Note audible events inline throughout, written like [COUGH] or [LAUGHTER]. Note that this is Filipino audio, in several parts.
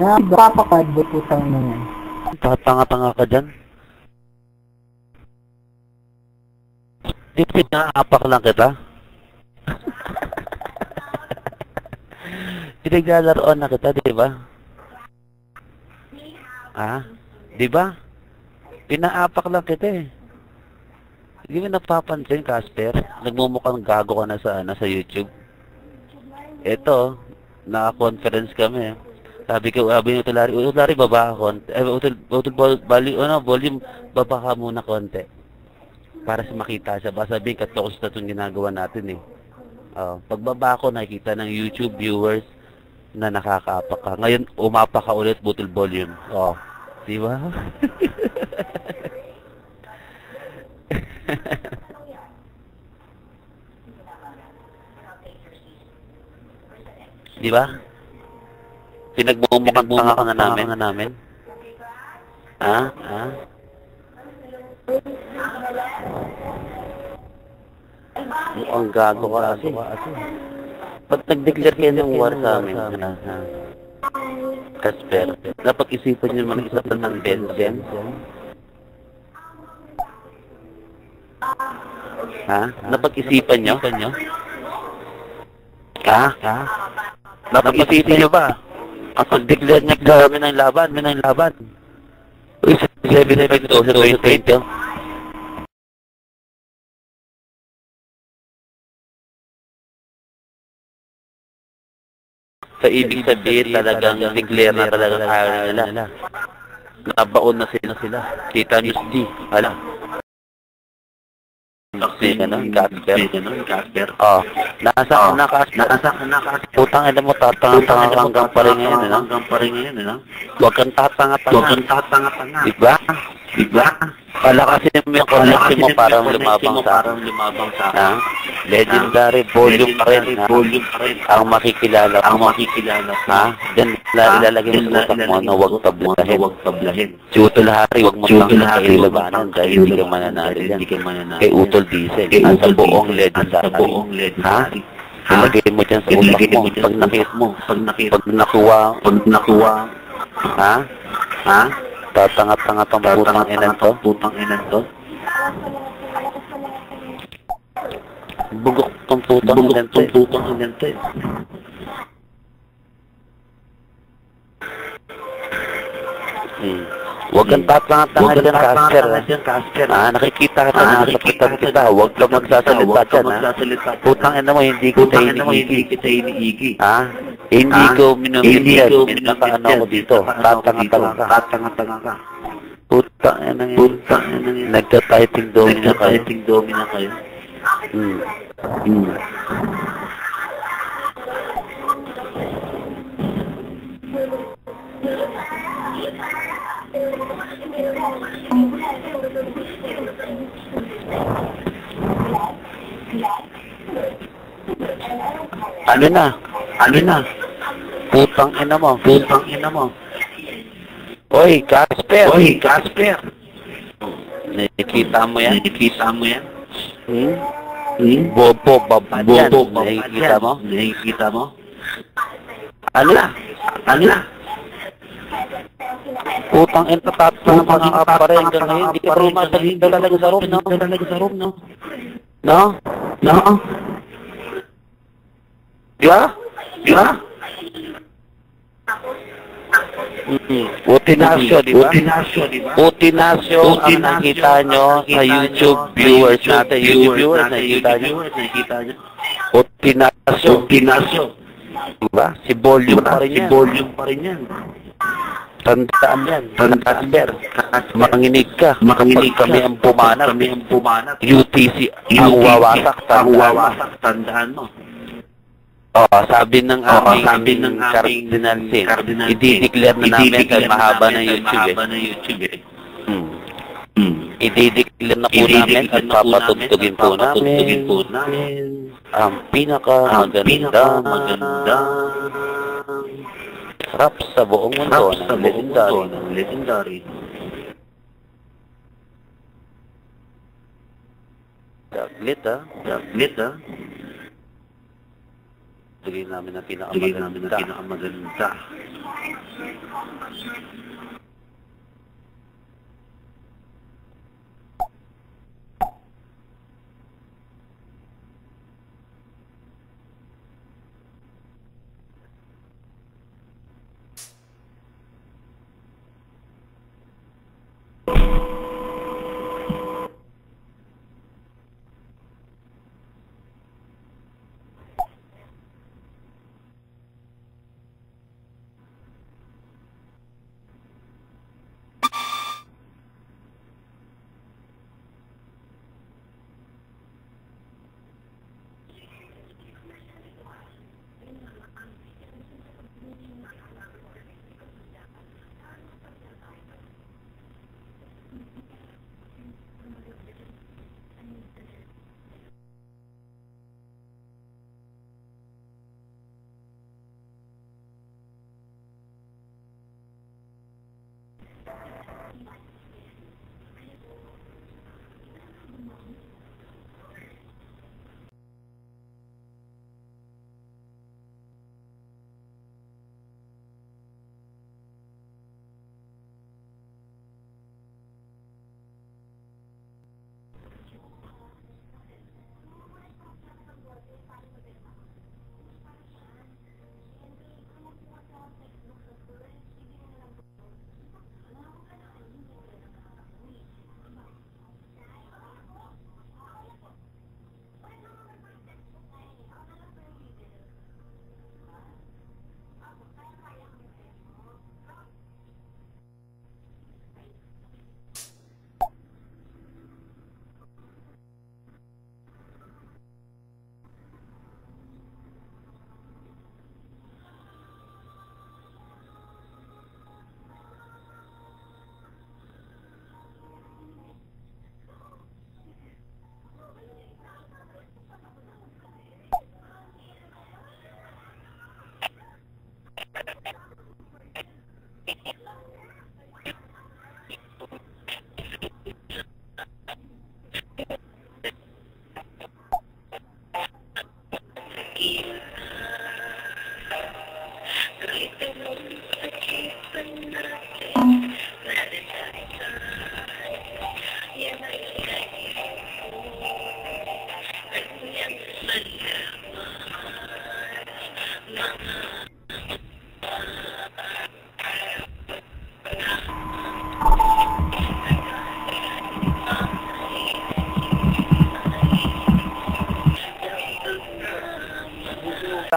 Na, papakadbo po sa ano yan. Tatanga-tanga ka dyan. Di pinaapak lang kita? [LAUGHS] Pinaglalaroan na kita, di ba? Ah? Di ba? Pinaapak lang kita eh. Hindi mo napapansin, Casper? Nagmumukhang gago ka na sa, ano, sa YouTube. Ito, naka-conference kami. Sabi ko, sabi ni Utulari, Utulari, baba konti. Eh, Utul, Utul, bol- bali, ano, volume, baba ka muna konti. Para sa makita siya. Baka sabihin, katokos na itong ginagawa natin eh. Oh, pagbaba ko, nakikita ng YouTube viewers na nakakaapak ka. Ngayon, umapa ka ulit, butol volume. Oh, di ba? [LAUGHS] di ba? Pinagmumukhang tanga ka na namin. Na namin. Ha? Ha? Mukhang gago ka kasi. Pag nag-declare kayo ng war sa amin, ha? ha? Kasper, napag-isipan niyo naman isa pa ng Benzen. Ha? Napag-isipan niyo? Ha? Ha? Napag-isipan niyo ba? Ang pag-declare niya kami ng laban, may ng laban. Uy, 7 to, 20 Sa ibig sabihin talagang declare na talagang ayaw nila. Nabaon na sila sila. Kita Miss D. Hala. Si ano, Casper. Casper. Oh, nasa ka na Casper. Nasa ka na Casper. Putang ina mo tatanga-tanga ka hanggang pa rin ngayon, ano? Hanggang pa rin ngayon, ano? Huwag kang tatanga-tanga. Huwag kang tatanga-tanga. Diba? Diba? Palakasin mo yung connection mo parang lumabang sa parang lumabang sa ha? Legendary volume pa rin volume pa rin. Ang makikilala ang makikilala ha? Diyan la ilalagay mo sa utak mo na huwag tablahin. Huwag tablahin si Utol Hari huwag mo tangka sa labanan dahil hindi ka mananalo yan hindi ka mananalo kay Utol Diesel at sa buong legendary. buong legendary. Ha? Ilagay mo dyan sa utak mo pag nakit mo. pag nakit pag nakuha. Pag nakuha. Ha? Ha? Tatanga-tanga tong putang inan to. Putang inan to. Bugok tong putang inan to. Putang inan to. Hmm. Huwag kang tatanga-tanga dyan, Casper. Ah, nakikita ka na nasakitan kita. Huwag ka magsasalita dyan, ha? Putang ina mo, hindi kita iniigi. Ha? Hindi ko minumili yan. Naka-ano ko dito. Tatanga-tanga ka. Tatanga-tanga ka. Putang ina yan. Putang ina yan. Nagka-typing domina kayo. Nagka-typing domina kayo. Hmm. Hmm. Ano na? Ano na? Putang ina mo. Putang ina mo. Oy, Casper. Oy, Casper. Nakikita mo yan? Nakikita mo yan? Hmm? Hmm? Bobo, babad yan. Bobo, Nakikita mo? Nakikita mo? Ano na? Ano na? Putang ina, tatang mga kapare hanggang ngayon. Hindi ka rin masalit talaga sa room, no? Talaga sa room, no? No? No? Di ba? Mm-hmm. Utinasyo, di ba? Utinasyo, di ba? Utinasyo ang nakita nyo sa YouTube viewers natin. YouTube viewers, nakita nyo? Utinasyo. Utinasyo. Di ba? Si volume pa rin yan. Si volume pa rin yan. Tandaan yan. Tandaan yan. Makanginig ka. Makanginig kami ang pumanat. Kami ang pumanat. UTC ang wawasak. Ang wawasak. Tandaan mo. Oh, sabi ng aming, sabi ng Cardinal Sin, Cardinal i-declare na namin dahil mahaba ng YouTube eh. ng YouTube eh. Hmm. Hmm. I-declare na po namin at papatugtugin po namin po namin ang pinaka maganda maganda rap sa buong mundo ng legendary ng legendary Saglit ah. Saglit ah. Bigay namin ang pinakamaganda. namin ang pinakamaganda.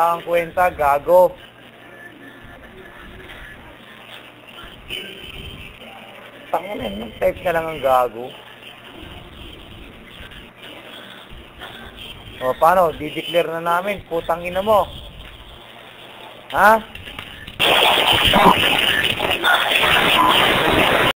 Kang kwenta, gago. Tangin na, type na lang ang gago. O, paano? Dideclare na namin. Putang ina mo. Ha?